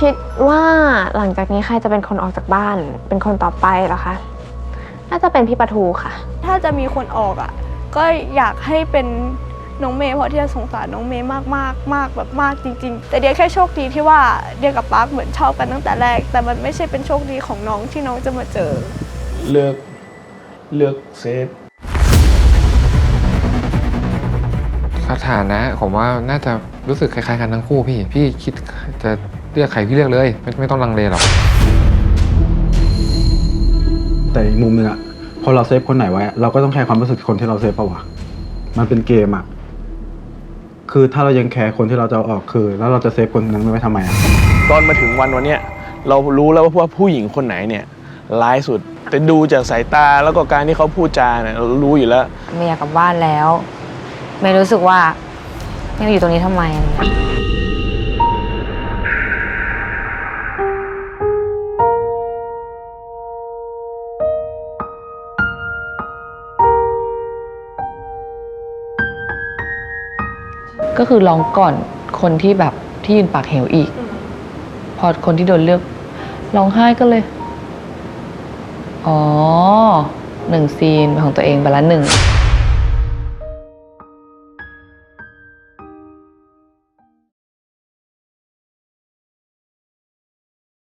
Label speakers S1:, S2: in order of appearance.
S1: คิดว่าหลังจากนี้ใครจะเป็นคนออกจากบ้าน เป็นคนต่อไปเหรอคะ น่าจะเป็นพี่ปะทูค่ะ
S2: ถ้าจะมีคนออกอะ ก็อยากให้เป็นน้องเมย์เพราะที่จะสงสารน้องเมย์มากมากมากแบบมากจริง ๆ แต่เดียแค่โชคดีที่ว่าเดียกับปาร์คเหมือนชอบกันตั้งแต่แรก แต่มันไม่ใช่เป็นโชคดีของน้องที่น้องจะมาเจอ
S3: เลือกเลือกเซฟ
S4: สถานะผมว่าน่าจะรู้สึกคล้ายๆกันทั้งคู่พี่ พี่คิดจะ เลือกใครพี่เลือกเลยไม่ไม่ต้องลังเลหรอก
S5: แต่อีกมุมหนึ่งอะพอเราเซฟคนไหนไว้อะเราก็ต้องแคร์ความรู้สึกคนที่เราเซฟปะวะมันเป็นเกมอะคือถ้าเรายังแคร์คนที่เราจะเอาออกคือ แล้วเราจะเซฟคนนั้นไว้ทำไมอะ
S3: ตอนมาถึงวันวันเนี้ยเรารู้แล้วว่าผู้หญิงคนไหนเนี่ยร้ายสุดแต่ดูจากสายตาแล้วก็การที่เขาพูดจาเนี่ยเรารู้อยู่แล้ว
S6: ไม่อยากกลับบ้านแล้วไม่รู้สึกว่าไม่มาอยู่ตรงนี้ทำไมอะไรเงี้ย
S7: ก็คือร้องก่อนคนที่แบบที่ยืนปากเหวอีก พอคนที่โดนเลือกร้องไห้ก็เลย อ๋อหนึ่งซีนของตัวเองไปละหนึ่ง